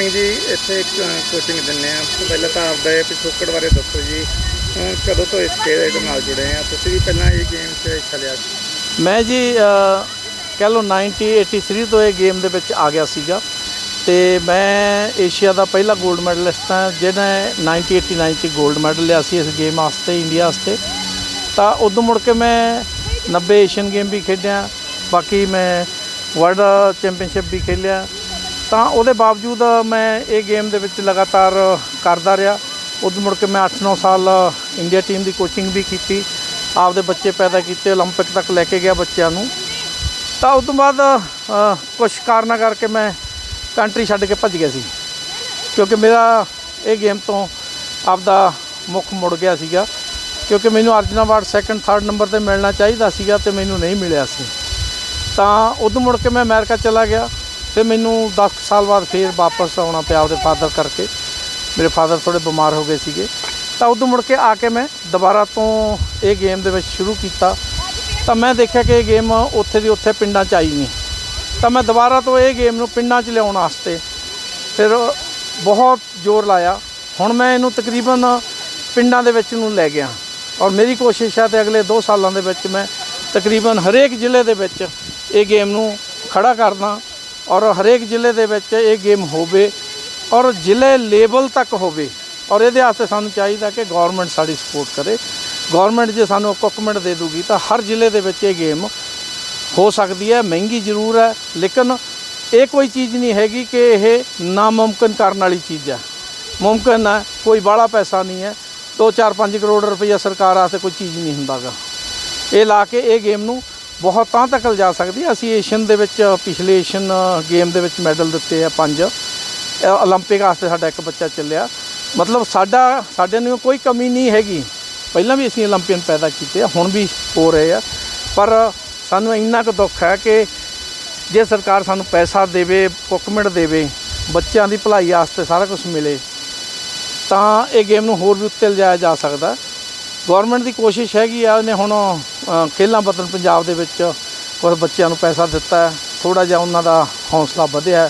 ਸਿੰਘ ਜੀ ਇੱਥੇ ਕੋਚਿੰਗ ਦਿੰਦੇ ਆ ਪਹਿਲਾਂ ਤਾਂ ਆਪਦੇ ਪਿਛੋਕੜ ਬਾਰੇ ਦੱਸੋ ਜੀ। ਕਦੋਂ ਤੋਂ ਇਸ ਖੇਡ ਨਾਲ ਜੁੜੇ ਆ ਤੁਸੀਂ ਵੀ ਪਹਿਲਾਂ ਇਹ ਗੇਮ 'ਚ ਹਿੱਸਾ ਲਿਆ ਸੀ। ਮੈਂ ਜੀ ਅ, ਕਹਿ ਲਓ 1983 ਤੋਂ ਇਹ ਗੇਮ ਦੇ ਵਿੱਚ ਆ ਗਿਆ ਸੀਗਾ। ਤੇ ਮੈਂ ਏਸ਼ੀਆ ਦਾ ਪਹਿਲਾ 골ਡ ਮੈਡਲਿਸਟ ਹਾਂ ਜਿਹਨੇ 1989 ਚ 골ਡ ਮੈਡਲ ਲਿਆ ਸੀ ਇਸ ਗੇਮ ਵਾਸਤੇ ਇੰਡੀਆ ਵਾਸਤੇ। ਤਾਂ ਉਦੋਂ ਮੁੜ ਕੇ ਮੈਂ 90 ਏਸ਼ੀਅਨ ਗੇਮ ਵੀ ਖੇਡਿਆ। ਬਾਕੀ ਮੈਂ ਵਰਲਡ ਚੈਂਪੀਅਨਸ਼ਿਪ ਵੀ ਖੇਡਿਆ ਤਾਂ ਉਹਦੇ ਬਾਵਜੂਦ ਮੈਂ ਇਹ ਗੇਮ ਦੇ ਵਿੱਚ ਲਗਾਤਾਰ ਕਰਦਾ ਰਿਹਾ ਉਦੋਂ ਮੁੜ ਕੇ ਮੈਂ 8-9 ਸਾਲ ਇੰਡੀਆ ਟੀਮ ਦੀ ਕੋਚਿੰਗ ਵੀ ਕੀਤੀ ਆਪਦੇ ਬੱਚੇ ਪੈਦਾ ਕੀਤੇ 올림픽 ਤੱਕ ਲੈ ਕੇ ਗਿਆ ਬੱਚਿਆਂ ਨੂੰ ਤਾਂ ਉਸ ਤੋਂ ਬਾਅਦ ਕੁਝ ਕਾਰਨਾਂ ਕਰਕੇ ਮੈਂ ਕੰਟਰੀ ਛੱਡ ਕੇ ਭੱਜ ਗਿਆ ਸੀ ਕਿਉਂਕਿ ਮੇਰਾ ਇਹ ਗੇਮ ਤੋਂ ਆਪਦਾ ਮੁੱਖ ਮੁੜ ਗਿਆ ਸੀਗਾ ਕਿਉਂਕਿ ਮੈਨੂੰ Arjuna award second third number ਤੇ ਮਿਲਣਾ ਚਾਹੀਦਾ ਸੀਗਾ ਤੇ ਮੈਨੂੰ ਨਹੀਂ ਮਿਲਿਆ ਸੀ ਤਾਂ ਉਦੋਂ ਮੁੜ ਕੇ ਮੈਂ ਅਮਰੀਕਾ ਚਲਾ ਗਿਆ ਫਿਰ ਮੈਨੂੰ 10 ਸਾਲ ਬਾਅਦ ਫਿਰ ਵਾਪਸ ਆਉਣਾ ਪਿਆ ਉਹਦੇ ਫਾਦਰ ਕਰਕੇ। ਮੇਰੇ ਫਾਦਰ ਥੋੜੇ ਬਿਮਾਰ ਹੋ ਗਏ ਸੀਗੇ। ਤਾਂ ਉਦੋਂ ਮੁੜ ਕੇ ਆ ਕੇ ਮੈਂ ਦੁਬਾਰਾ ਤੋਂ ਇਹ ਗੇਮ ਦੇ ਵਿੱਚ ਸ਼ੁਰੂ ਕੀਤਾ। ਤਾਂ ਮੈਂ ਦੇਖਿਆ ਕਿ ਇਹ ਗੇਮ ਉੱਥੇ ਦੀ ਉੱਥੇ ਪਿੰਡਾਂ 'ਚ ਆਈ ਨਹੀਂ। ਤਾਂ ਮੈਂ ਦੁਬਾਰਾ ਤੋਂ ਇਹ ਗੇਮ ਨੂੰ ਪਿੰਡਾਂ 'ਚ ਲਿਆਉਣ ਵਾਸਤੇ ਫਿਰ ਬਹੁਤ ਜ਼ੋਰ ਲਾਇਆ। ਹੁਣ ਮੈਂ ਇਹਨੂੰ ਤਕਰੀਬਨ ਪਿੰਡਾਂ ਦੇ ਵਿੱਚ ਨੂੰ ਲੈ ਗਿਆ। ਔਰ ਮੇਰੀ ਕੋਸ਼ਿਸ਼ ਹੈ ਤੇ ਅਗਲੇ 2 ਸਾਲਾਂ ਦੇ ਵਿੱਚ ਮੈਂ ਤਕਰੀਬਨ ਹਰੇਕ ਜ਼ਿਲ੍ਹੇ ਦੇ ਵਿੱਚ ਇਹ ਗੇਮ ਨੂੰ ਖੜਾ ਕਰਦਾ। ਔਰ ਹਰੇਕ ਜ਼ਿਲ੍ਹੇ ਦੇ ਵਿੱਚ ਇਹ ਗੇਮ ਹੋਵੇ ਔਰ ਜ਼ਿਲ੍ਹੇ ਲੈਵਲ ਤੱਕ ਹੋਵੇ ਔਰ ਇਹਦੇ ਵਾਸਤੇ ਸਾਨੂੰ ਚਾਹੀਦਾ ਕਿ ਗਵਰਨਮੈਂਟ ਸਾਡੀ ਸਪੋਰਟ ਕਰੇ। ਗਵਰਨਮੈਂਟ ਜੇ ਸਾਨੂੰ ਇਕਵਿਪਮੈਂਟ ਦੇ ਦੂਗੀ ਤਾਂ ਹਰ ਜ਼ਿਲ੍ਹੇ ਦੇ ਵਿੱਚ ਇਹ ਗੇਮ ਹੋ ਸਕਦੀ ਹੈ। ਮਹਿੰਗੀ ਜ਼ਰੂਰ ਹੈ, ਲੇਕਿਨ ਇਹ ਕੋਈ ਚੀਜ਼ ਨਹੀਂ ਹੈਗੀ ਕਿ ਇਹ ਨਾਮੁਮਕਿਨ ਕਰਨ ਵਾਲੀ ਚੀਜ਼ ਹੈ। ਮੁਮਕਿਨ ਹੈ, ਕੋਈ ਬਾਹਲਾ ਪੈਸਾ ਨਹੀਂ ਹੈ। 2 4 5 ਕਰੋੜ ਰੁਪਈਆ ਸਰਕਾਰ ਵਾਸਤੇ ਕੋਈ ਚੀਜ਼ ਨਹੀਂ ਹੁੰਦਾਗਾ। ਇਹ ਲਾ ਕੇ ਇਹ ਗੇਮ ਨੂੰ ਬਹੁਤ ਤਾਂ ਤੱਕ ਜਾ ਸਕਦੀ ਅਸੀਂ ਏਸ਼ੀਅਨ ਦੇ ਵਿੱਚ, ਪਿਛਲੇ ਏਸ਼ੀਅਨ ਗੇਮ ਦੇ ਵਿੱਚ ਮੈਡਲ ਦਿੱਤੇ ਆ ਪੰਜ। ਓਲੰਪਿਕ ਵਾਸਤੇ ਸਾਡਾ ਇੱਕ ਬੱਚਾ ਚੱਲਿਆ। ਮਤਲਬ ਸਾਡਾ, ਸਾਡੇ ਨੂੰ ਕੋਈ ਕਮੀ ਨਹੀਂ ਹੈਗੀ। ਪਹਿਲਾਂ ਵੀ ਅਸੀਂ ਓਲੰਪੀਅਨ ਪੈਦਾ ਕੀਤੇ ਆ, ਹੁਣ ਵੀ ਹੋ ਰਹੇ ਆ। ਪਰ ਸਾਨੂੰ ਇੰਨਾ ਕੁ ਦੁੱਖ ਹੈ ਕਿ ਜੇ ਸਰਕਾਰ ਸਾਨੂੰ ਪੈਸਾ ਦੇਵੇ ਪੁਕਮਿੰਟ ਦੇਵੇ, ਬੱਚਿਆਂ ਦੀ ਭਲਾਈ ਵਾਸਤੇ ਸਾਰਾ ਕੁਝ ਮਿਲੇ, ਤਾਂ ਇਹ ਗੇਮ ਨੂੰ ਹੋਰ ਵੀ ਉੱਤੇ ਲਿਜਾਇਆ ਜਾ ਸਕਦਾ। ਗਵਰਨਮੈਂਟ ਦੀ ਕੋਸ਼ਿਸ਼ ਹੈਗੀ ਆ ਉਹਨੇ ਹੁਣ ਖੇਲਾਂ ਵਤਨ ਪੰਜਾਬ ਦੇ ਵਿੱਚ ਕੁਝ ਬੱਚਿਆਂ ਨੂੰ ਪੈਸਾ ਦਿੱਤਾ ਥੋੜਾ ਜਿਹਾ ਉਹਨਾਂ ਦਾ ਹੌਸਲਾ ਵਧਿਆ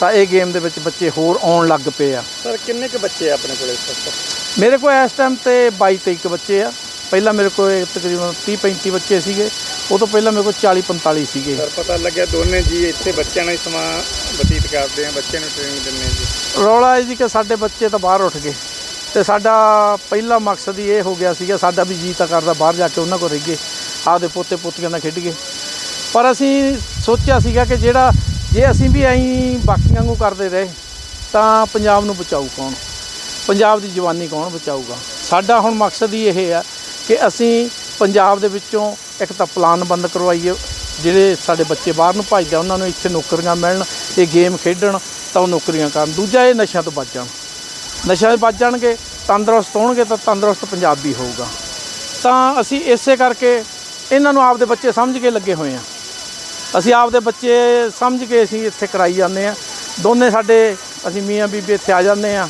ਤਾਂ ਇਹ ਗੇਮ ਦੇ ਵਿੱਚ ਬੱਚੇ ਹੋਰ ਆਉਣ ਲੱਗ ਪਏ ਆ। ਸਰ ਕਿੰਨੇ ਕੁ ਬੱਚੇ ਆ ਆਪਣੇ ਕੋਲ ਇਸ ਵਕਤ? ਮੇਰੇ ਕੋਲ ਇਸ ਟਾਈਮ ਤੇ 22 23 ਬੱਚੇ ਆ। ਪਹਿਲਾਂ ਮੇਰੇ ਕੋਲ ਤਕਰੀਬਨ 30 35 ਬੱਚੇ ਸੀਗੇ ਉਹ ਤੋਂ ਪਹਿਲਾਂ ਮੇਰੇ ਕੋਲ 40 45 ਸੀਗੇ। ਸਰ ਪਤਾ ਲੱਗਿਆ ਦੋਨੇ ਜੀ ਇੱਥੇ ਬੱਚਿਆਂ ਨਾਲ ਸਮਾਂ ਬਤੀਤ ਕਰਦੇ ਆ ਬੱਚਿਆਂ ਨੂੰ ਟ੍ਰੇਨਿੰਗ ਦਿੰਦੇ ਆ ਜੀ। ਰੌਲਾ ਹੈ ਜੀ ਕਿ ਸਾਡੇ ਬੱਚੇ ਤਾਂ ਬਾਹਰ ਉੱਠ ਗਏ। ਤੇ ਸਾਡਾ ਪਹਿਲਾ ਮਕਸਦ ਹੀ ਇਹ ਹੋ ਗਿਆ ਸੀਗਾ ਸਾਡਾ ਵੀ ਜੀ ਤਾਂ ਕਰਦਾ ਬਾਹਰ ਜਾ ਕੇ ਉਹਨਾਂ ਕੋਲ ਰਹੀਏ ਆਪਦੇ ਪੋਤੇ ਪੋਤੀਆਂ ਨਾਲ ਖੇਡੀਏ ਪਰ ਅਸੀਂ ਸੋਚਿਆ ਸੀਗਾ ਕਿ ਜਿਹੜਾ ਜੇ ਅਸੀਂ ਵੀ ਐਂ ਬਾਕੀਆਂ ਨੂੰ ਕਰਦੇ ਰਹੇ ਤਾਂ ਪੰਜਾਬ ਨੂੰ ਬਚਾਊ ਕੌਣ? ਪੰਜਾਬ ਦੀ ਜਵਾਨੀ ਕੌਣ ਬਚਾਊਗਾ? ਸਾਡਾ ਹੁਣ ਮਕਸਦ ਹੀ ਇਹ ਆ ਕਿ ਅਸੀਂ ਪੰਜਾਬ ਦੇ ਵਿੱਚੋਂ ਇੱਕ ਤਾਂ ਪਲਾਨ ਬੰਦ ਕਰਵਾਈਏ ਜਿਹੜੇ ਸਾਡੇ ਬੱਚੇ ਬਾਹਰ ਨੂੰ ਭੱਜਦੇ ਆ, ਉਹਨਾਂ ਨੂੰ ਇੱਥੇ ਨੌਕਰੀਆਂ ਮਿਲਣ ਇਹ ਗੇਮ ਖੇਡਣ ਤਾਂ ਉਹ ਨੌਕਰੀਆਂ ਕਰਨ। ਦੂਜਾ ਇਹ ਨਸ਼ਿਆਂ ਤੋਂ ਬਚ ਜਾਣ। ਨਸ਼ਿਆਂ ਤੋਂ ਬਚ ਜਾਣਗੇ, ਤੰਦਰੁਸਤ ਹੋਣਗੇ ਤਾਂ ਤੰਦਰੁਸਤ ਪੰਜਾਬ ਵੀ ਹੋਊਗਾ। ਤਾਂ ਅਸੀਂ ਇਸੇ ਕਰਕੇ ਇਹਨਾਂ ਨੂੰ ਆਪਦੇ ਬੱਚੇ ਸਮਝ ਕੇ ਲੱਗੇ ਹੋਏ ਆ ਅਸੀਂ ਆਪਦੇ ਬੱਚੇ ਸਮਝ ਕੇ ਅਸੀਂ ਇੱਥੇ ਕਰਾਈ ਜਾਂਦੇ ਆ ਦੋਨੇ ਸਾਡੇ, ਅਸੀਂ ਮੀਆਂ ਬੀਬੀ ਇੱਥੇ ਆ ਜਾਂਦੇ ਆ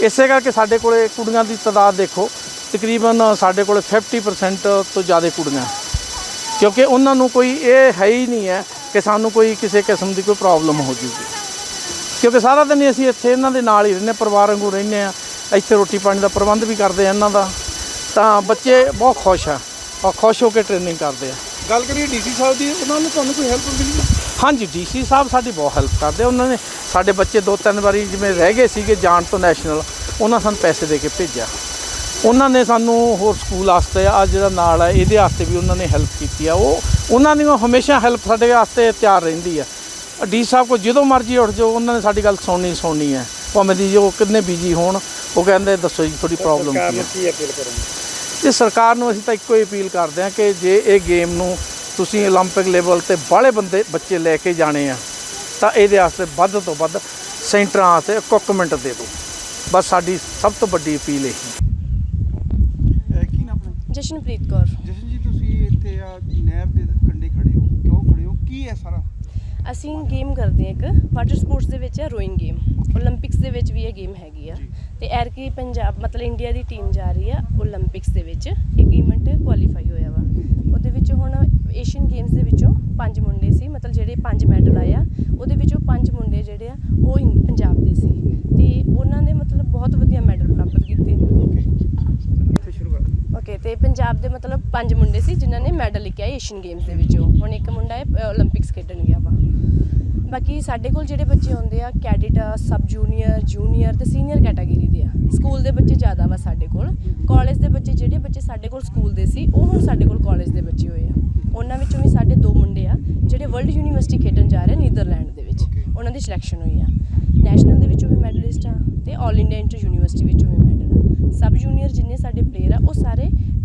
ਇਸੇ ਕਰਕੇ ਸਾਡੇ ਕੋਲੇ ਕੁੜੀਆਂ ਦੀ ਤਾਦਾਦ ਦੇਖੋ, ਤਕਰੀਬਨ ਸਾਡੇ ਕੋਲੇ 50% ਤੋਂ ਜ਼ਿਆਦਾ ਕੁੜੀਆਂ। ਕਿਉਂਕਿ ਉਹਨਾਂ ਨੂੰ ਕੋਈ ਇਹ ਹੈ ਹੀ ਨਹੀਂ ਹੈ ਕਿ ਸਾਨੂੰ ਕੋਈ ਕਿਸੇ ਕਿਸਮ ਦੀ ਕੋਈ ਪ੍ਰੋਬਲਮ ਹੋ ਜੂਗੀ। ਕਿਉਂਕਿ ਸਾਰਾ ਦਿਨ ਹੀ ਅਸੀਂ ਇੱਥੇ ਇਹਨਾਂ ਦੇ ਨਾਲ ਹੀ ਰਹਿੰਦੇ ਹਾਂ, ਪਰਿਵਾਰ ਵਾਂਗੂ ਰਹਿੰਦੇ ਆ ਇੱਥੇ ਰੋਟੀ ਪਾਣੀ ਦਾ ਪ੍ਰਬੰਧ ਵੀ ਕਰਦੇ ਆ ਇਹਨਾਂ ਦਾ। ਤਾਂ ਬੱਚੇ ਬਹੁਤ ਖੁਸ਼ ਆ ਔਰ ਖੁਸ਼ ਹੋ ਕੇ ਟ੍ਰੇਨਿੰਗ ਕਰਦੇ ਆ। ਗੱਲ ਕਰੀਏ ਡੀਸੀ ਸਾਹਿਬ ਦੀ ਉਹਨਾਂ ਨੂੰ ਤੁਹਾਨੂੰ ਕੋਈ ਹੈਲਪ ਮਿਲੀ? ਹਾਂਜੀ ਡੀਸੀ ਸਾਹਿਬ ਸਾਡੀ ਬਹੁਤ ਹੈਲਪ ਕਰਦੇ। ਉਹਨਾਂ ਨੇ ਸਾਡੇ ਬੱਚੇ ਦੋ ਤਿੰਨ ਵਾਰੀ ਜਿਵੇਂ ਰਹਿ ਗਏ ਸੀਗੇ ਜਾਣ ਤੋਂ ਨੈਸ਼ਨਲ ਉਹਨਾਂ ਸਾਨੂੰ ਪੈਸੇ ਦੇ ਕੇ ਭੇਜਿਆ। ਉਹਨਾਂ ਨੇ ਸਾਨੂੰ ਹੋਰ ਸਕੂਲ ਵਾਸਤੇ ਆ ਜਿਹੜਾ ਨਾਲ ਹੈ ਇਹਦੇ ਵਾਸਤੇ ਵੀ ਉਹਨਾਂ ਨੇ ਹੈਲਪ ਕੀਤੀ ਆ। ਉਹ ਉਹਨਾਂ ਦੀ ਹਮੇਸ਼ਾ ਹੈਲਪ ਸਾਡੇ ਵਾਸਤੇ ਤਿਆਰ ਰਹਿੰਦੀ ਆ। ਡੀ ਸਾਹਿਬ ਕੋ ਜਦੋਂ ਮਰਜ਼ੀ ਉੱਠ ਜਾਓ ਉਹਨਾਂ ਨੇ ਸਾਡੀ ਗੱਲ ਸੁਣਨੀ ਸੁਣਨੀ ਹੈ ਭਾਵੇਂ ਦੀ ਜੋ ਕਿੰਨੇ ਬਿਜੀ ਹੋਣ ਉਹ ਕਹਿੰਦੇ ਦੱਸੋ ਜੀ ਤੁਹਾਡੀ ਪ੍ਰੋਬਲਮ ਸਰਕਾਰ ਕੀ ਨੂੰ ਹੈ ਕੀ ਅਪੀਲ ਕਰੋਗੇ ਤੇ ਸਰਕਾਰ ਨੂੰ ਅਸੀਂ ਤਾਂ ਇੱਕੋ ਹੀ ਅਪੀਲ ਕਰਦੇ ਹਾਂ ਕਿ ਜੇ ਇਹ ਗੇਮ ਨੂੰ ਤੁਸੀਂ 올림픽 ਲੈਵਲ ਤੇ ਬਾਹਲੇ ਬੰਦੇ ਬੱਚੇ ਲੈ ਕੇ ਜਾਣੇ ਆ ਤਾਂ ਇਹਦੇ ਵਾਸਤੇ ਵੱਧ ਤੋਂ ਵੱਧ ਸੈਂਟਰਾਂ ਵਾਸਤੇ ਇਕਵਿਪਮੈਂਟ ਦੇ ਦਿਓ ਬਸ ਸਾਡੀ ਸਭ ਤੋਂ ਵੱਡੀ ਅਪੀਲ ਇਹ ਕੀ ਨਾ ਆਪਣਾ ਜਸ਼ਨਪ੍ਰੀਤ ਕੌਰ ਜਸ਼ਨ ਜੀ ਤੁਸੀਂ ਇੱਥੇ ਆ ਨਹਿਰ ਦੇ ਕੰਢੇ ਖੜੇ ਹੋ ਕਿਉਂ ਖੜੇ ਹੋ ਕੀ ਹੈ ਸਾਰਾ ਅਸੀਂ ਗੇਮ ਕਰਦੇ ਹਾਂ ਇੱਕ ਵਾਟਰ ਸਪੋਰਟਸ ਦੇ ਵਿੱਚ ਆ ਰੋਇੰਗ ਗੇਮ 올림픽ਸ ਦੇ ਵਿੱਚ ਵੀ ਇਹ ਗੇਮ ਹੈਗੀ ਆ। ਤੇ ਐਰ ਕੀ ਪੰਜਾਬ ਮਤਲਬ ਇੰਡੀਆ ਦੀ ਟੀਮ ਜਾ ਰਹੀ ਆ 올림픽ਸ ਦੇ ਵਿੱਚ। ਇੱਕ ਇਵੈਂਟ ਕੁਆਲੀਫਾਈ ਹੋਇਆ ਵਾ। ਉਹਦੇ ਵਿੱਚ ਹੁਣ ਏਸ਼ੀਅਨ ਗੇਮਸ ਦੇ ਵਿੱਚੋਂ ਪੰਜ ਮੁੰਡੇ ਸੀ ਮਤਲਬ ਜਿਹੜੇ ਪੰਜ ਮੈਡਲ ਪੰਜਾਬ ਦੇ ਮਤਲਬ ਪੰਜ ਮੁੰਡੇ ਸੀ ਜਿਨ੍ਹਾਂ ਨੇ ਮੈਡਲ ਲੈ ਏਸ਼ੀਅਨ ਗੇਮਸ ਦੇ ਵਿੱਚੋਂ। ਹੁਣ ਇੱਕ ਮੁੰਡਾ ਹੈ 올림픽ਸ ਖੇਡਣ ਗਿਆ ਵਾ। ਬਾਕੀ ਸਾਡੇ ਕੋਲ ਜਿਹੜੇ ਬੱਚੇ ਹੁੰਦੇ ਆ ਕੈਡਿਟ ਸਬ ਜੂਨੀਅਰ ਜੂਨੀਅਰ ਤੇ ਸੀਨੀਅਰ ਕੈਟਾਗਰੀ ਦੇ ਆ। ਸਕੂਲ ਦੇ ਬੱਚੇ ਜ਼ਿਆਦਾ ਵਾ ਸਾਡੇ ਕੋਲ। ਕਾਲਜ ਦੇ ਬੱਚੇ ਜਿਹੜੇ ਬੱਚੇ ਸਾਡੇ ਕੋਲ ਸਕੂਲ ਦੇ ਸੀ ਉਹ ਹੁਣ ਸਾਡੇ ਕੋਲ ਕਾਲਜ ਦੇ ਬੱਚੇ ਹੋਏ ਆ। ਉਹਨਾਂ ਵਿੱਚੋਂ ਵੀ ਸਾਡੇ ਦੋ ਮੁੰਡੇ ਆ ਜਿਹੜੇ ਵਰਲਡ ਯੂਨੀਵਰਸਿਟੀ ਖੇਡਣ ਜਾ ਰਹੇ ਨੀਦਰਲੈਂਡ ਦੇ ਵਿੱਚ। ਉਹਨਾਂ ਦੀ ਸਿਲੈਕਸ਼ਨ ਹੋਈ ਆ। ਨੈਸ਼ਨਲ ਦੇ ਵਿੱਚੋਂ ਵੀ ਮੈਡਲਿਸਟ ਆ ਤੇ 올 ਇੰਡੀਆ ਇੰਟਰ ਯੂਨੀਵਰਸਿਟੀ ਵਿੱਚੋਂ ਵੀ ਮੈਡਲ ਆ। ਸਬ ਜੂਨੀਅਰ ਜਿੰਨੇ ਸਾਡੇ ਪਲੇਅਰ ਆ ਉਹ ਸਾਰੇ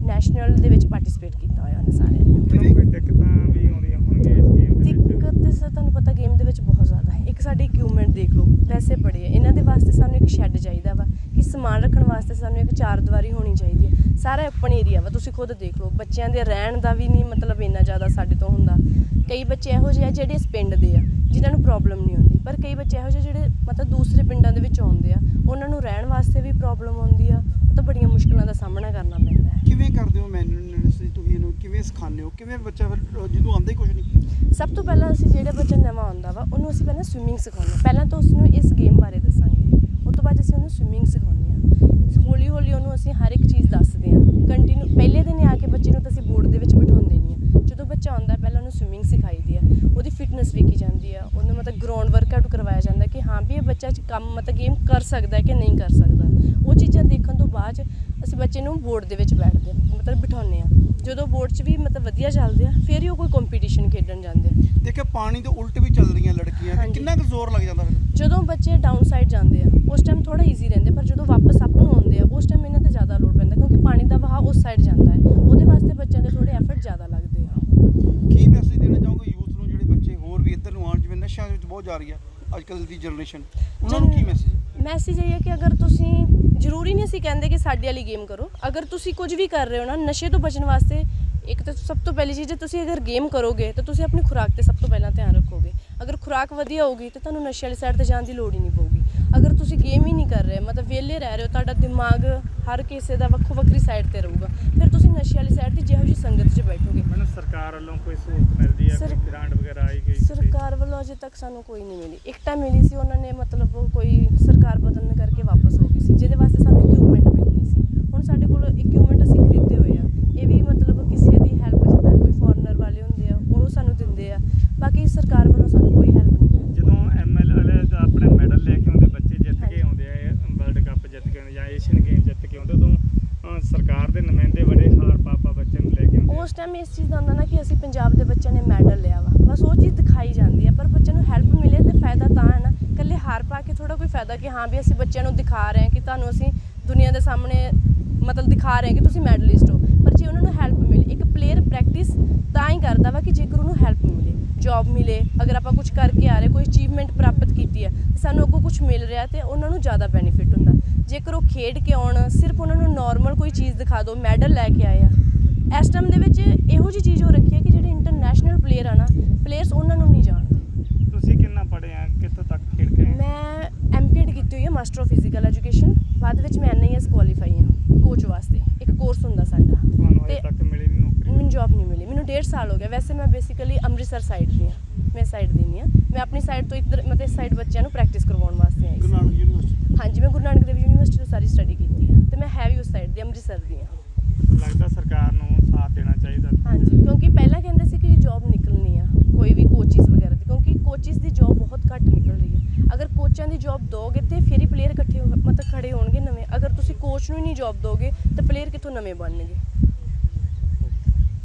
ਨੈਸ਼ਨਲ ਦੇ ਵਿੱਚ ਪਾਰਟਿਸਿਪੇਟ ਕੀਤਾ ਹੋਇਆ ਉਹਨਾਂ ਸਾਰਿਆਂ ਨੇ। ਕੋਈ ਦਿੱਕਤਾਂ ਵੀ ਆਉਂਦੀਆਂ ਹੋਣਗੀਆਂ ਇਸ ਗੇਮ ਦੇ ਵਿੱਚ। ਦਿੱਕਤ ਤੇ ਸਰ ਤੁਹਾਨੂੰ ਪਤਾ ਗੇਮ ਦੇ ਵਿੱਚ ਬਹੁਤ ਜ਼ਿਆਦਾ ਹੈ। ਇੱਕ ਸਾਡੇ ਇਕਵਿਪਮੈਂਟ ਦੇਖ ਲਓ ਪੈਸੇ ਬੜੇ ਆ। ਇਹਨਾਂ ਦੇ ਵਾਸਤੇ ਸਾਨੂੰ ਇੱਕ ਸ਼ੈੱਡ ਚਾਹੀਦਾ ਵਾ ਕਿ ਸਮਾਨ ਰੱਖਣ ਵਾਸਤੇ ਸਾਨੂੰ ਇੱਕ ਚਾਰ ਦੀਵਾਰੀ ਹੋਣੀ ਚਾਹੀਦੀ ਹੈ। ਸਾਰਾ ਓਪਨ ਏਰੀਆ ਵਾ ਤੁਸੀਂ ਖੁਦ ਦੇਖ ਲਓ। ਬੱਚਿਆਂ ਦੇ ਰਹਿਣ ਦਾ ਵੀ ਨਹੀਂ ਮਤਲਬ ਇੰਨਾ ਜ਼ਿਆਦਾ ਸਾਡੇ ਤੋਂ ਹੁੰਦਾ। ਕਈ ਬੱਚੇ ਇਹੋ ਜਿਹੇ ਆ ਜਿਹੜੇ ਇਸ ਪਿੰਡ ਦੇ ਆ ਜਿਨ੍ਹਾਂ ਨੂੰ ਪ੍ਰੋਬਲਮ ਨਹੀਂ ਹੁੰਦੀ। ਪਰ ਕਈ ਬੱਚੇ ਇਹੋ ਜਿਹੇ ਜਿਹੜੇ ਮਤਲਬ ਦੂਸਰੇ ਪਿੰਡਾਂ ਦੇ ਵਿੱਚ ਆਉਂਦੇ ਆ। ਉਹਨਾਂ ਨੂੰ ਰਹਿਣ ਵਾਸਤੇ ਵੀ ਪ੍ਰੋਬਲਮ ਆਉਂਦੀ ਆ। ਤਾਂ ਬੜੀਆਂ ਮੁਸ਼ਕਲਾਂ ਦਾ ਸਾਹਮਣਾ ਕਰਨਾ ਪੈਂਦਾ। ਕਿਵੇਂ ਕਰਦੇ ਹੋ ਮੈਨੂਅਲ ਤੁਸੀਂ ਇਹਨੂੰ ਕਿਵੇਂ ਸਿਖਾਉਂਦੇ ਹੋ? ਕਿਵੇਂ ਬੱਚਾ ਫਿਰ, ਅਹ ਆਉਂਦਾ ਹੀ ਕੁਝ ਨਹੀਂ? ਸਭ ਤੋਂ ਪਹਿਲਾਂ ਅਸੀਂ ਜਿਹੜਾ ਬੱਚਾ ਨਵਾਂ ਆਉਂਦਾ ਵਾ, ਉਹਨੂੰ ਅਸੀਂ ਪਹਿਲਾਂ ਸਵਿਮਿੰਗ ਸਿਖਾਉਂਦੇ ਹਾਂ। ਪਹਿਲਾਂ ਤਾਂ ਉਸਨੂੰ ਇਸ ਗੇਮ ਬਾਰੇ ਦੱਸਾਂਗੇ। ਉਸ ਤੋਂ ਬਾਅਦ ਅਸੀਂ ਉਹਨੂੰ ਸਵਿਮਿੰਗ ਸਿਖਾਉਂਦੇ ਹਾਂ। ਹੌਲੀ ਹੌਲੀ ਉਹਨੂੰ ਅਸੀਂ ਹਰ ਇੱਕ ਚੀਜ਼ ਦੱਸਦੇ ਹਾਂ। ਕੰਟੀਨਿਊ ਪਹਿਲੇ ਦਿਨ ਆ ਕੇ ਬੱਚੇ ਨੂੰ ਤਾਂ ਅਸੀਂ ਬੋਰਡ ਦੇ ਵਿੱਚ ਬਿਠਾਉਂਦੇ ਨਹੀਂ ਆ ਜਦੋਂ ਬੱਚਾ ਆਉਂਦਾ, ਪਹਿਲਾਂ ਉਹਨੂੰ ਸਵਿਮਿੰਗ ਸਿਖਾਈਦੀ ਆ। ਉਹਦੀ ਫਿਟਨੈਸ ਵੇਖੀ ਜਾਂਦੀ ਆ। ਉਹਨੂੰ ਮਤਲਬ ਗਰਾਊਂਡ ਵਰਕਆਊਟ ਕਰਵਾਇਆ ਜਾਂਦਾ ਕਿ ਹਾਂ ਵੀ ਇਹ ਬੱਚਾ ਕੰਮ ਮਤਲਬ ਗੇਮ ਕਰ ਸਕਦਾ ਕਿ ਨਹੀਂ ਕਰ ਸਕਦਾ। ਉਹ ਚੀਜ਼ਾਂ ਦੇਖਣ ਤੋਂ ਬਾਅਦ 'ਚ ਅਸੀਂ ਬੱਚੇ ਨੂੰ ਬੋਰਡ ਦੇ ਵਿੱਚ ਬੈਠਦੇ ਮਤਲਬ ਬਿਠਾਉਂਦੇ ਆ ਜਦੋਂ ਬੋਰਡ 'ਚ ਵੀ ਮਤਲਬ ਵਧੀਆ ਚੱਲਦੇ ਆ ਫਿਰ ਹੀ ਉਹ ਕੋਈ ਕੰਪੀਟੀਸ਼ਨ ਖੇਡਣ ਜਾਂਦੇ ਆ। ਦੇਖਿਆ ਪਾਣੀ ਦੇ ਉਲਟ ਵੀ ਚੱਲ ਰਹੀਆਂ ਲੜਕੀਆਂ। ਕਿੰਨਾ ਕੁ ਜ਼ੋਰ ਲੱਗ ਜਾਂਦਾ ਫਿਰ? ਜਦੋਂ ਬੱਚੇ ਡਾਊਨ ਸਾਈਡ ਜਾਂਦੇ ਆ ਉਸ ਟਾਈਮ ਥੋੜਾ ਈਜ਼ੀ ਰਹਿੰਦੇ ਪਰ ਜਦੋਂ ਵਾਪਸ ਆਪ ਨੂੰ ਆਉਂਦੇ ਆ ਉਸ ਟਾਈਮ ਇਹਨਾਂ ਤੇ ਜ਼ਿਆਦਾ ਲੋਡ ਪੈਂਦਾ ਕਿਉਂਕਿ ਪਾਣੀ ਦਾ ਵਹਾਅ ਉਸ ਸਾਈਡ ਜਾਂਦਾ ਹੈ। ਉਹਦੇ ਵਾਸਤੇ ਬੱਚਿਆਂ ਦੇ ਥੋੜੇ ਐਫਰਟ ਜ਼ਿਆਦਾ ਲੱਗਦੇ ਆ। ਕੀ ਮੈਸੇਜ ਦੇਣਾ ਚਾਹੋਗੇ ਯੂਥ ਨੂੰ ਜਿਹੜੇ ਬੱਚੇ ਹੋਰ ਵੀ ਇੱਧਰ ਨੂੰ ਆਉਣ ਜਿਵੇਂ ਨਸ਼ਿਆਂ ਵਿੱਚ ਬਹੁਤ ਜਾ ਰਹੀ ਆ ਅੱਜ ਕੱਲ੍ਹ ਦੀ ਜਨਰੇਸ਼ਨ ਉਹਨਾਂ ਨੂੰ ਕੀ ਮੈਸੇਜ ਮੈਸੇਜ ਇਹ ਹੈ ਕਿ ਅਗਰ ਤੁਸੀਂ ਜ਼ਰੂਰੀ ਨਹੀਂ ਅਸੀਂ ਕਹਿੰਦੇ ਕਿ ਸਾਡੇ ਵਾਲੀ ਗੇਮ ਕਰੋ। ਅਗਰ ਤੁਸੀਂ ਕੁਝ ਵੀ ਕਰ ਰਹੇ ਹੋ ਨਾ, ਨਸ਼ੇ ਤੋਂ ਬਚਣ ਵਾਸਤੇ ਇੱਕ ਤਾਂ ਸਭ ਤੋਂ ਪਹਿਲੀ ਚੀਜ਼ ਹੈ ਤੁਸੀਂ ਅਗਰ ਗੇਮ ਕਰੋਗੇ, ਤਾਂ ਤੁਸੀਂ ਆਪਣੀ ਖੁਰਾਕ ਤੇ ਸਭ ਤੋਂ ਪਹਿਲਾਂ ਧਿਆਨ ਰੱਖੋਗੇ। ਅਗਰ ਖੁਰਾਕ ਵਧੀਆ ਹੋਊਗੀ, ਤਾਂ ਤੁਹਾਨੂੰ ਨਸ਼ੇ ਵਾਲੀ ਸਾਈਡ ਤੇ ਜਾਣ ਦੀ ਲੋੜ ਹੀ ਨਹੀਂ ਪਊਗੀ। ਅਗਰ ਤੁਸੀਂ ਗੇਮ ਹੀ ਨਹੀਂ ਕਰ ਰਹੇ ਮਤਲਬ ਵਿਹਲੇ ਰਹਿ ਰਹੇ ਹੋ ਤੁਹਾਡਾ ਦਿਮਾਗ ਹਰ ਕਿਸੇ ਦਾ ਵੱਖੋ ਵੱਖਰੀ ਸਾਈਡ ਤੇ ਰਹੂਗਾ। ਫਿਰ ਤੁਸੀਂ ਨਸ਼ੇ ਵਾਲੀ ਸਾਈਡ ਤੇ ਜਿਹੋ ਜਿਹੀ ਸੰਗਤ 'ਚ ਬੈਠੋਗੇ। ਮੈਨੂੰ ਸਰਕਾਰ ਵੱਲੋਂ ਕੋਈ ਸਹੂਲਤ ਮਿਲਦੀ ਹੈ ਕੋਈ ਗ੍ਰਾਂਟ ਵਗੈਰਾ ਆਈ ਗਈ? ਸਰਕਾਰ ਵੱਲੋਂ ਅਜੇ ਤੱਕ ਸਾਨੂੰ ਕੋਈ ਨਹੀਂ ਮਿਲੀ। ਇੱਕ ਟਾਈਮ ਮਿਲੀ ਸੀ ਉਹਨਾਂ ਨੇ ਮਤਲਬ ਕੋਈ ਸਰਕਾਰ ਬਦਲਣ ਕਰਕੇ ਵਾਪਸ ਹੋ ਗਈ ਸੀ ਜਿਹਦੇ ਵਾਸਤੇ ਸਾਨੂੰ ਇਕਵਿਪਮੈਂਟ ਮਿਲਣੀ ਸੀ। ਹੁਣ ਸਾਡੇ ਕੋਲ ਇਕਵਿਪਮੈਂਟ ਅਸੀਂ ਖਰੀਦੇ ਹੋਏ ਆ। ਇਹ ਵੀ ਮਤਲਬ ਕਿਸੇ ਦੀ ਹੈਲਪ ਜਿੱਦਾਂ ਕੋਈ ਫੋਰਨਰ ਵਾਲੇ ਹੁੰਦੇ ਆ ਉਹ ਸਾਨੂੰ ਦਿੰਦੇ ਆ। ਬਾਕੀ ਸਰਕਾਰ ਵੱਲੋਂ ਸਾਨੂੰ ਕੋਈ ਹੈਲਪ ਨਹੀਂ ਮਿਲਦੀ ਜਦੋਂ ਐਮਐਲ ਵਾਲੇ ਦਾ ਆਪਣੇ ਮੈਡਲ ਲੈ ਕੇ ਆਉਂਦੇ ਬੱਚੇ ਜਿੱਤ ਹਾਂਜੀ। ਕੇ ਆਉਂਦੇ ਆ ਵਰਲਡ ਕੱਪ ਜਿੱਤ ਕੇ ਆਉਂਦੇ ਜਾਂ ਏਸ਼ੀਅਨ ਗੇਮ ਜਿੱਤ ਕੇ ਆਉਂਦੇ ਉਦੋਂ ਅਹ, ਸਰਕਾਰ ਦੇ ਨੁਮਾਇੰਦੇ ਬੜੇ ਹਾਰ ਪਾਪਾ ਬੱਚੇ ਨੂੰ ਲੈ ਕੇ ਆਉਂਦੇ ਆ। ਉਸ ਟਾਈਮ ਇਸ ਚੀਜ਼ ਦਾ ਹੁੰਦਾ ਨਾ ਕਿ ਅਸੀਂ ਪੰਜਾਬ ਦੇ ਬੱਚਿਆਂ ਨੇ ਮੈਡਲ ਲਿਆ ਵਾ ਬਸ ਉਹ ਚੀਜ਼ ਦਿਖਾਈ ਜਾਂਦੀ ਹੈ ਪਰ ਬੱਚੇ ਨੂੰ ਹੈਲਪ ਮਿਲੇ ਤੇ ਫਾਇਦਾ ਤਾਂ ਹੈ ਨਾ ਇਕੱਲੇ ਹਾਰ ਪਾ ਕੇ ਥੋੜਾ ਕੋਈ ਫਾਇਦਾ ਕਿ ਹਾਂ ਵੀ ਅਸੀਂ ਬੱਚਿਆਂ ਨੂੰ ਦਿਖਾ ਰਹੇ ਹਾਂ ਕਿ ਤੁਹਾਨੂੰ ਅਸੀਂ ਦੁਨੀਆ ਦੇ ਸਾਹਮਣੇ ਮਤਲਬ ਦਿਖਾ ਰਹੇ ਹਾਂ ਕਿ ਤੁਸੀਂ ਮੈਡਲਿਸਟ ਹੋ। ਪਰ ਜੇ ਉਹਨਾਂ ਨੂੰ ਹੈਲਪ ਮਿਲੇ, ਇੱਕ ਪਲੇਅਰ ਪ੍ਰੈਕਟਿਸ ਤਾਂ ਹੀ ਕਰਦਾ ਵਾ ਕਿ ਜੇਕਰ ਉਹਨੂੰ ਹੈਲਪ ਮਿਲੇ ਜੌਬ ਮਿਲੇ, ਅਗਰ ਆਪਾਂ ਕੁਝ ਕਰਕੇ ਆ ਰਹੇ, ਕੋਈ ਅਚੀਵਮੈਂਟ ਪ੍ਰਾਪਤ ਕੀਤੀ ਹੈ ਸਾਨੂੰ ਅੱਗੋਂ ਕੁਝ ਮਿਲ ਰਿਹਾ ਤੇ ਉਹਨਾਂ ਨੂੰ ਜ਼ਿਆਦਾ ਬੈਨੀਫਿਟ ਹੁੰਦਾ। ਜੇਕਰ ਉਹ ਖੇਡ ਕੇ ਆਉਣ, ਸਿਰਫ ਉਹਨਾਂ ਨੂੰ ਨਾਰਮਲ ਕੋਈ ਚੀਜ਼ ਦਿਖਾ ਦਿਓ ਮੈਡਲ ਲੈ ਕੇ ਆਏ ਆ, ਇਸ ਟਾਈਮ ਦੇ ਵਿੱਚ ਇਹੋ ਜੀ ਚੀਜ਼ ਹੋ ਰੱਖੀ ਹੈ ਕਿ ਜਿਹੜੇ ਇੰਟਰਨੈਸ਼ਨਲ ਪਲੇਅਰ ਆ ਨਾ ਪਲੇਅਰਸ ਉਹਨਾਂ ਨੂੰ ਨਹੀਂ ਜਾਣਦੇ। ਤੁਸੀਂ ਕਿੰਨਾ ਪੜ੍ਹੇ ਆ, ਕਿੱਥੋਂ ਤੱਕ ਮੈਂ ਐਮਪੀਐਡ ਕੀਤੀ ਹੋਈ ਹੈ ਮਾਸਟਰ ਆਫ ਫਿਜ਼ੀਕਲ ਐਜੂਕੇਸ਼ਨ ਬਾਅਦ ਵਿੱਚ ਮੈਂ ਐਨਆਈਐਸ ਕੁਆਲੀਫਾਈ ਹਾਂ ਕੋਚ ਵਾਸਤੇ। ਇੱਕ ਕੋਰਸ ਹੁੰਦਾ ਸਾਡਾ। ਤੁਹਾਨੂੰ ਅਜੇ ਤੇ ਤੱਕ ਮਿਲੀ ਨਹੀਂ ਨੌਕਰੀ? ਮੈਨੂੰ ਜੌਬ ਨਹੀਂ ਮਿਲੀ। ਮੈਨੂੰ ਡੇਢ ਸਾਲ ਹੋ ਗਿਆ। ਵੈਸੇ ਮੈਂ ਬੇਸਿਕਲੀ ਅੰਮ੍ਰਿਤਸਰ ਸਾਈਡ ਦੀ ਹਾਂ। ਮੈਂ ਸਾਈਡ ਦੀ ਨਹੀਂ ਹਾਂ। ਮੈਂ ਆਪਣੀ ਸਾਈਡ ਤੋਂ ਇੱਧਰ ਮਤਲਬ ਸਾਈਡ ਬੱਚਿਆਂ ਨੂੰ ਪ੍ਰੈਕਟਿਸ ਕਰਵਾਉਣ ਵਾਸਤੇ ਆਈ ਗੁਰੂ ਸੀ। ਨਾਨਕ ਯੂਨੀਵਰਸਿਟੀ ਹਾਂਜੀ ਮੈਂ ਗੁਰੂ ਨਾਨਕ ਦੇਵ ਯੂਨੀਵਰਸਿਟੀ ਤੋਂ ਸਾਰੀ ਸਟੱਡੀ ਕੀਤੀ ਹੈ। ਤੇ ਮੈਂ ਹੈ ਵੀ ਉਸ ਸਾਈਡ ਦੀ ਅੰਮ੍ਰਿਤਸਰ ਦੀ ਹਾਂ। ਲੱਗਦਾ ਸਰਕਾਰ ਨੂੰ ਸਾਥ ਦੇਣਾ ਚਾਹੀਦਾ ਹਾਂਜੀ ਕਿਉਂਕਿ ਪਹਿਲਾਂ ਕਹਿੰਦੇ ਸੀ ਕਿ ਜੌਬ ਨਿਕਲਣੀ ਆ ਕੋਈ ਵੀ ਕੋਚਿਸ ਵਗੈਰਾ ਦੀ ਕਿਉਂਕਿ ਕੋਚਿਸ ਦੀ ਜੌਬ ਬਹੁਤ ਘੱਟ ਨਿਕਲ ਰਹੀ ਹੈ ਅਗਰ ਕੋਚਾਂ ਦੀ ਜੌਬ ਦੋਗੇ ਤੇ ਫਿਰ ਹੀ ਪਲੇਅਰ ਇਕੱਠੇ ਹੋ- ਮਤਲਬ ਖੜੇ ਹੋਣਗੇ ਨਵੇਂ ਅਗਰ ਤੁਸੀਂ ਕੋਚ ਨੂੰ ਹੀ ਨਹੀਂ ਜੌਬ ਦੋਗੇ ਤਾਂ ਪਲੇਅਰ ਕਿੱਥੋਂ ਨਵੇਂ ਬਣਨਗੇ?